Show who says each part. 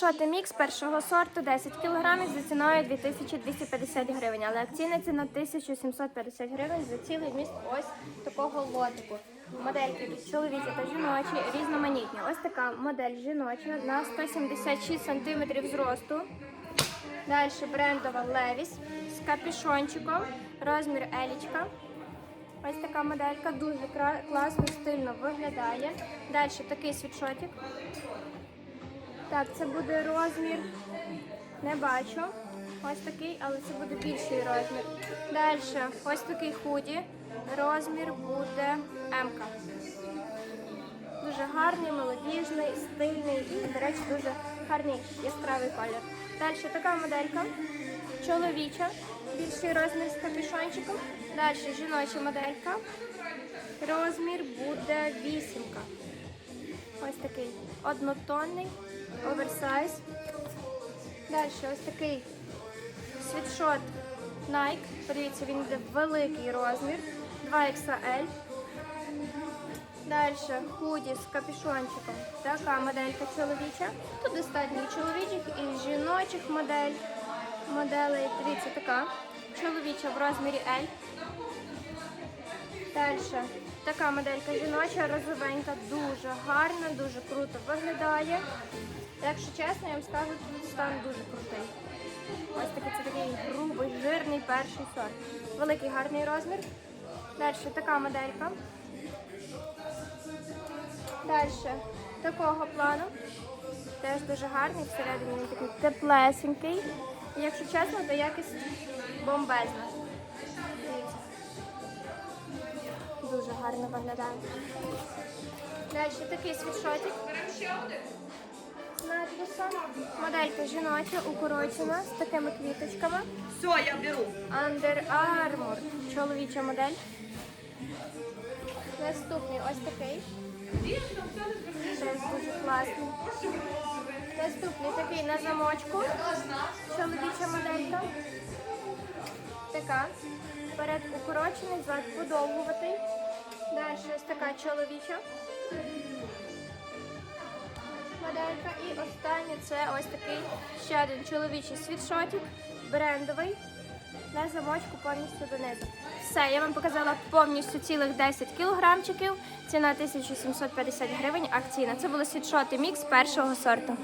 Speaker 1: Шоти мікс першого сорту 10 кг за ціною 2250 гривень, але акційна ціна 1750 гривень за цілий міст ось такого лотику. Модельки тут чоловічі та жіночі різноманітні. Ось така модель жіноча на 176 см зросту. Далі брендова Levi's з капюшончиком, розмір елічка. Ось така моделька дуже класно, стильно виглядає. Далі такий світшотик. Так, це буде розмір. Не бачу. Ось такий, але це буде більший розмір. Далі ось такий худі. Розмір буде М. Дуже гарний, молодіжний, стильний і, до речі, дуже гарний яскравий колір. Далі така моделька. Чоловіча, більший розмір з капюшончиком. Далі жіноча моделька. Розмір буде вісімка. Ось такий однотонний, оверсайз. Далі ось такий світшот Nike. Подивіться, він йде великий розмір. 2XL. Далі худі з капюшончиком. Така моделька чоловіча. Тут достатньо чоловічих і жіночих модель. Моделей, дивіться, така. Чоловіча в розмірі L. Далі така моделька жіноча, розовенька, дуже гарна, дуже круто виглядає. Якщо чесно, я вам скажу, стан дуже крутий. Ось такий це такий грубий, жирний перший сорт. Великий гарний розмір. Далі така моделька. Далі такого плану. Теж дуже гарний, всередині він такий теплесенький. І якщо чесно, то якість бомбезна. Гарно виглядає. Далі такий світшотик. Надписом. Моделька жіноча, укорочена, з такими квіточками.
Speaker 2: Все, я беру.
Speaker 1: Under Armour. Чоловіча модель. Наступний ось такий. Теж дуже класний. Наступний такий на замочку. Чоловіча моделька. Така. Перед укорочений, зад подовгуватий. Далі ось така чоловіча. Моделька. І останнє це ось такий ще один чоловічий світшотик, брендовий. На замочку повністю донизу. Все, я вам показала повністю цілих 10 кілограмчиків. Ціна 1750 гривень, акційна. Це були світшоти мікс першого сорту.